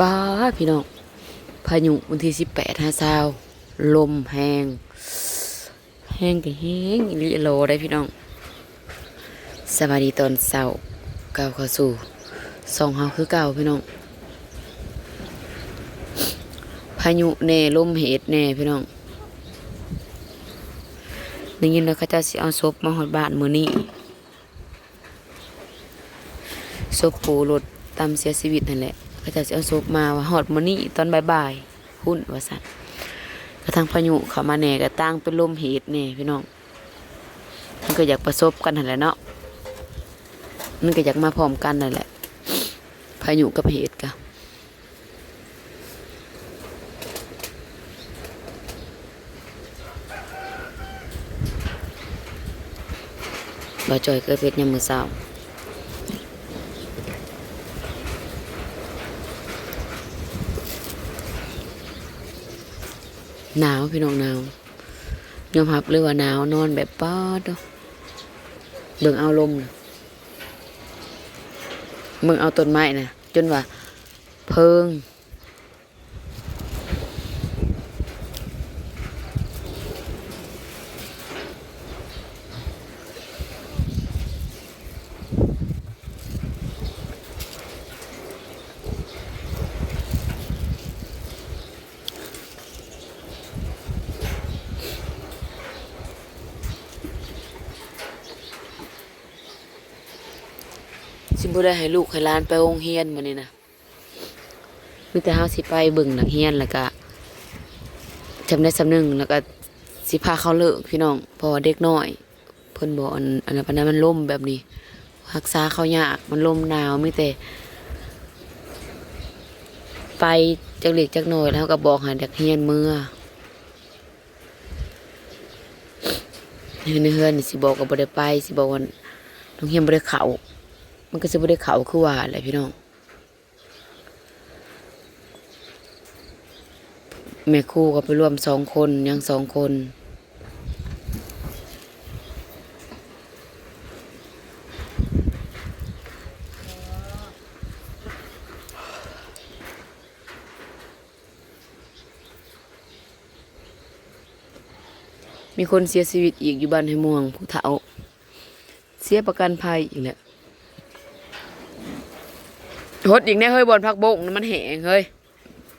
ป้าพี่น้องพายุวันที่สิบแปดฮาซาวลมแห้งแห้งก็แห้งอีหลิโลได้พี่น้องสวัสดีตอนเช้าก้าวเข้าสู่สองเฮาคือเก่าพี่น้องพายุแน่ลมเหตุแน่พี่น้องได้ยินแล้วเขาจะสิเอาศพมาหอดบ้านมื้อนี้ศพปูรถตามเสียชีวิตนั่นแหละ ก็จะเอาศพมาว่าหอดมื้อนี้ตอนบ่ายๆหุ่นว่าซั่นกระทั่งพายุเข้ามาแหน่ก็ตั้งเป็นลมเหตุแหน่พี่น้องมันก็อยากประสบกันนั่นแหละเนาะมันก็อยากมาพร้อมกันนั่นแหละพายุกับเหตุก็บ่จอยเกิดเพชรยามมื้อเช้า หนาวพี่น้องหนาวยอมรับเลยว่าหนาวนอนแบบป๊อดเบิ่งเอาลมนะเบิ่งเอาต้นไม้นะจนว่า เพิง บ่ได้ให้ลูกให้หลานไปโรงเรียนมื้อนี้นะมีแต่เฮาสิไปเบิ่งนักเรียนแล้วก็จำได้สำนึงแล้วก็สิพาเขาเลิกพี่น้องพราะว่าเด็กน้อย เพิ่นบอกอันอันนั้นมันล่มแบบนี้รักษาเขายากมันลมหนาวมีแต่ไปจักเล็กจักน้อยแล้วก็บอกห้เด็กเรียนเมื่อในเฮือนสิบอกก็บ่ได้ไปสิบอกว่าโรงเรียนบ่ได้เข้า มันก็จะไม่ได้เขาคือว่าอะไรพี่น้องแม่คู่ก็ไปร่วมสองคนยังสองคนมีคนเสียชีวิตอีกอยู่บ้านให้ม่วงผู้เฒ่า เสียประกันภัยอีกแหละ ทดอีกแน่เฮ้ยบอลพักบงมันแหงเฮ้ย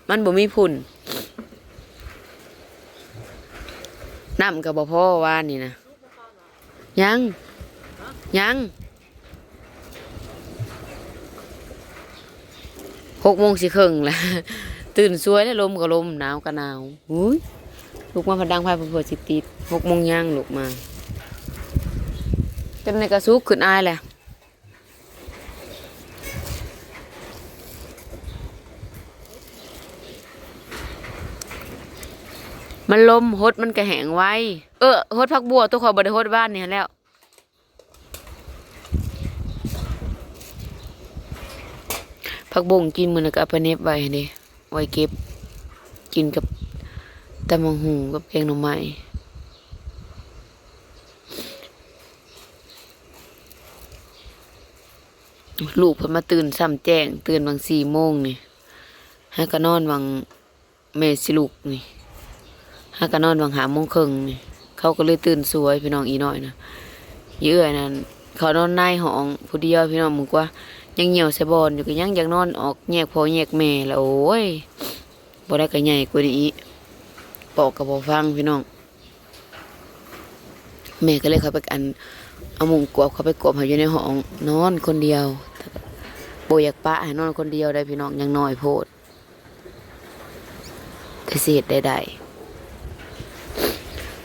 มันบ่มีพุ่นน้ำกับบ่พ่อวานนี่นะยังยังหกโมงสิครึ่งแล้วตื่นสวยแล้วลมก็ลมหนาวก็หนาวอุ้ยลูกมาพดังไฟเผื่อสิติดหกโมงยังลูกมาจนในกระซุกขึ้นอายแหละ มันลมหดมันก็แหงไวเออหดพักบัวตัวขอบริหดบ้านเนี่ยแล้วผักบงกินมันก็เอาไปเน็บไว้นี่ไว้เก็บ กินกับตำมังหูกับแกงหน่อไม้ลูกเพิ่นมาตื่นซ้ำแจ้ง ตื่นบางสี่โมงนี่ให้ก็นอนบางแม่สิลูกนี่ ฮักก็นอนวังหามงครึ่งเขาก็เลยตื่นสวยพี่น้องอีน้อยนะเยื่อนั่นเขานอนในห้องผู้เดียวพี่น้องมึงกว่า ยังเหี่ยวใส่บอลอยู่ก็ยังอยากนอนออกแยกพอแยกแม่แล้วโอ้ยบ่ได้ก็ใหญ่กว่านี้อีกบอกกับบ่ฟังพี่น้องแม่ก็เลยเขาไปอันเอามุงกวบเขาไปกวบให้อยู่ในห้องนอนคนเดียวบ่อยากปะให้นอนคนเดียวได้พี่น้องยังน้อยโพดแต่สิเฮ็ดได้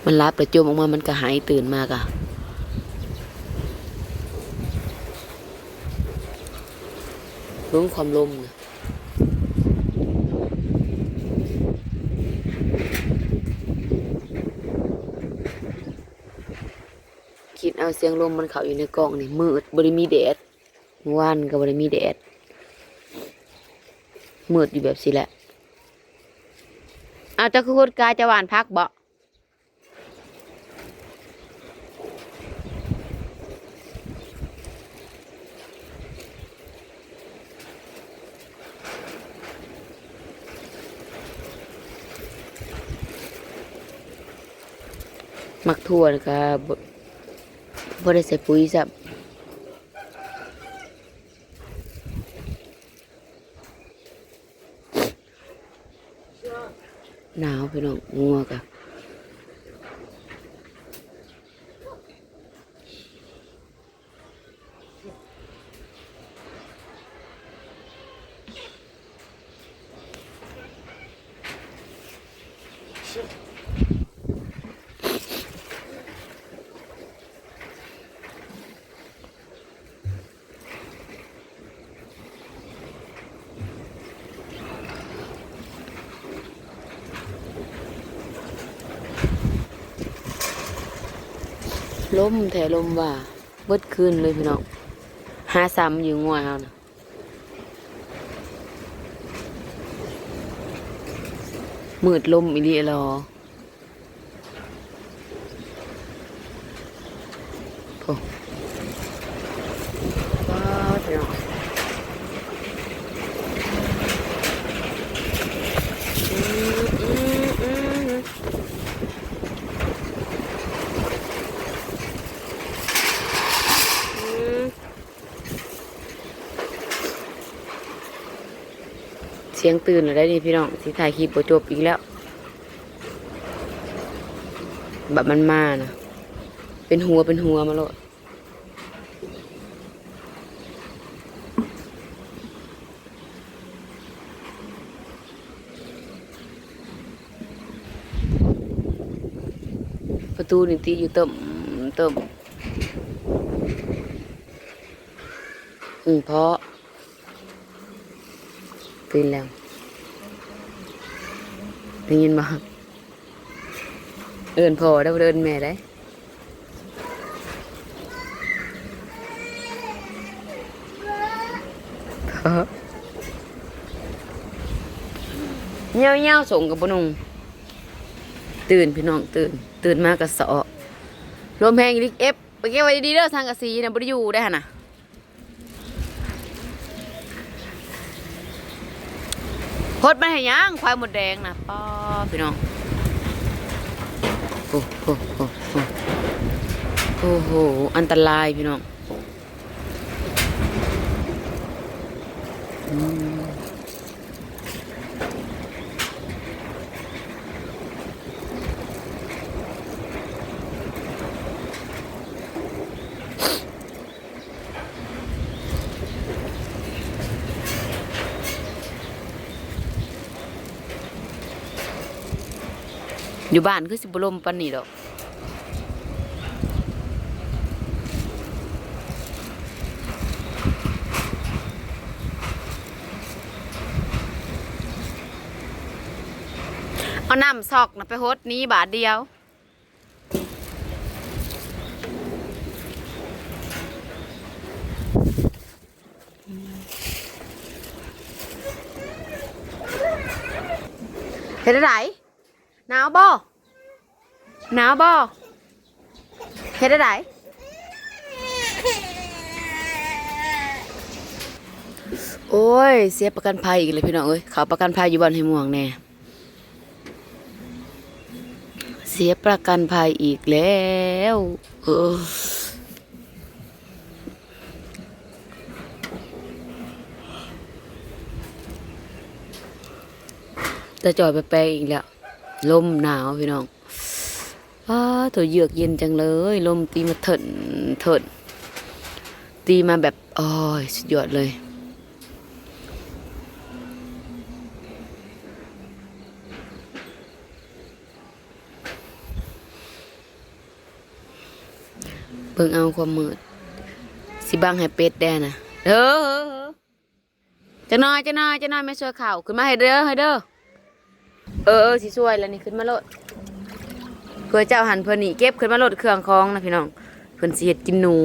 มันรับแต่จมออกมามันก็หายตื่นมากอะรู้ความลมนะคิดเอาเสียงลมมันเข้าอยู่ในกล่องนี่มืดบริมีแดดเมื่อวานก็บบริมีแดดมืดอยู่แบบสิแหละเอาจะคือคนกายจะหวานพักบ่ มักทั่วแล้วก็บ่บ่ได้ใส่ปุ๋ยซับหนาวพี่น้องงัวกะ ลมแถลมว่าเบิดคืนเลยพี่น้องหาซ้ำอยู่งัวเอานะมืดลมอีลีรอโอ้ว้าวพี่น้องอืมอืมอืม เสียงตื่นแล้วได้นี่พี่น้องสิถ่ายคลิปบ่จบอีกแล้วแบบมันมานะเป็นหัวเป็นหัวมาโลดประตูนี่ตีอยู่เติมเติมอืมเพราะ ตื่นแล้วได้ยินบ่เอินพอได้เอินแม่ได้เงี้ยวเงี้ยวส่งกับปนุงตื่นพี่น้องตื่น ตื่นมากระเสอลมแหงอีลิกเอฟไปเก็บไว้ดีเด้อทางกะสีนะบ่ได้อยู่ได้หั่นน่ะ พดมันให้ยังควายหมดแดงนะป้อพี่น้องโอ้โหโอ้โหโอ้โหอันตรายพี่น้องอืม อยู่บ้านคือสิบลมปันนี่ดอกเอาน้ำซอกนะไปฮดนี้บาทเดียวเห็นอะไร หนาวบ่หนาวบ่เห็นอะไรโอ้ย เสียประกันภัยอีกเลยพี่น้องเอ้ยเขาประกันภัยอยู่บ้านให้ม่วงแน่เสียประกันภัยอีกแล้วเออแต่จอยไปแปลงอีกแล้ว ลมหนาวพี่น้องว้าตัวเยือกเย็นจังเลย ลมตีมาเถินเถินตีมาแบบโอ้ยสุดยอดเลยเบิ่งเอาความมืดสิบังให้เป็ดแดนะเด้อจะน้อยจะน้อยจะน้อยไม่ช่วยข่าวขึ้นมาให้เด้อให้เด้อ เออเออสิช่วยแล้วนี่ขึ้นมาโลดเพื่อเจ้าหันเพื่อนี่เก็บขึ้นมาโลดเครื่องคองนะพี่น้องเพิ่นสิเฮ็ดกินหนู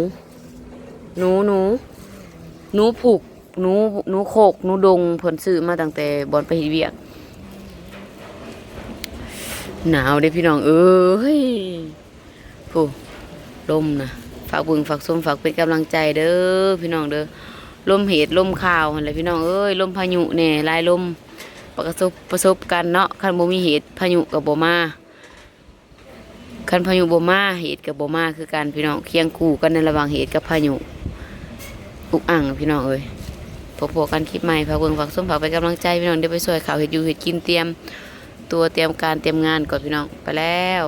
หนูหนูหนูผูกหนูหนูโคกหนูดงเพิ่นซื้อมาตั้งแต่บอนไปเวียกหนาวเด้พี่น้องเอ้ยผู้ลมนะฝากบึงฝากส้มฝากเป็นกำลังใจเด้อพี่น้องเด้อลมเหตุลมข่าวหั่นแหละพี่น้องเอ้ยลมพายุแน่ลายลม ประสบประสบกันเนาะคันบ่มีเหตุพายุกับบ่มาคันพายุบ่มาเหตุกับบ่มาคือการพี่น้องเคียงคู่กันในระหว่างเหตุกับพายุอุกอ่างพี่น้องเอ้ยพบๆกันคลิปใหม่ฝากเบิ่งฝากส้มฝากไปกำลังใจพี่น้องเดี๋ยวไปช่วยข่าวเห็ดอยู่เห็ดกินเตรียม ตัวเตรียมการเตรียมงานก่อนพี่น้องไปแล้ว